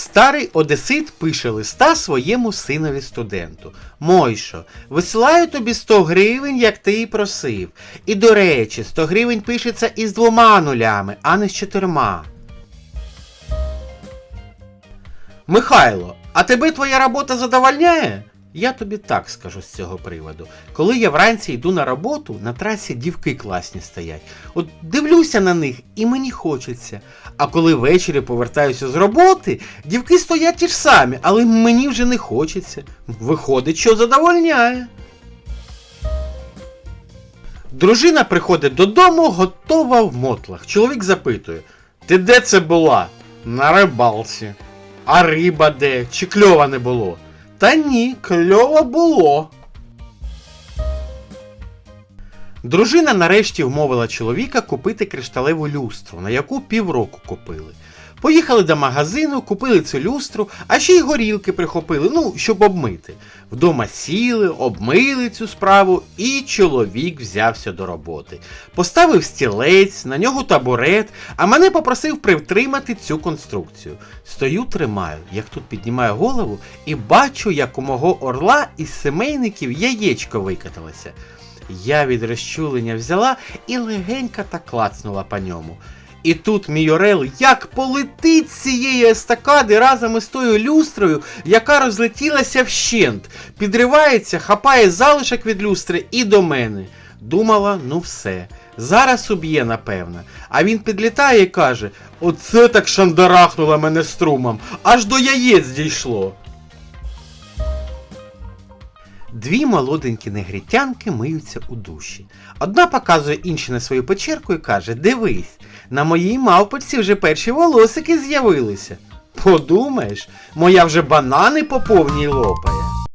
Старий одесит пише листа своєму синові студенту. Мойшо, висилаю тобі 100 гривень, як ти і просив. І до речі, 100 гривень пишеться із двома нулями, а не з чотирма. Михайло, а тебе твоя робота задовольняє? Я тобі так скажу з цього приводу. Коли я вранці йду на роботу, на трасі дівки класні стоять. От дивлюся на них і мені хочеться. А коли ввечері повертаюся з роботи, дівки стоять ті ж самі, але мені вже не хочеться. Виходить, що задовольняє. Дружина приходить додому, готова в мотлах. Чоловік запитує: Ти де це була? На рибалці. А риба де? Чи кльова не було? Та ні, кльово було. Дружина нарешті вмовила чоловіка купити кришталеву люстру, на яку півроку купили. Поїхали до магазину, купили цю люстру, а ще й горілки прихопили, ну, щоб обмити. Вдома сіли, обмили цю справу, і чоловік взявся до роботи. Поставив стілець, на нього табурет, а мене попросив притримати цю конструкцію. Стою, тримаю, як тут піднімаю голову, і бачу, як у мого орла із семейників яєчко викаталося. Я від розчулення взяла і легенько так клацнула по ньому. І тут мій орел як полетить цієї естакади разом із тою люстрою, яка розлетілася вщент, підривається, хапає залишок від люстри і до мене. Думала, ну все, зараз уб'є, напевно. А він підлітає і каже: Оце так шандарахнуло мене струмом, аж до яєць дійшло. Дві молоденькі негритянки миються у душі. Одна показує іншій на свою печерку і каже: Дивись, на моїй мавпочці вже перші волосики з'явилися. Подумаєш, моя вже банани по повній лопає.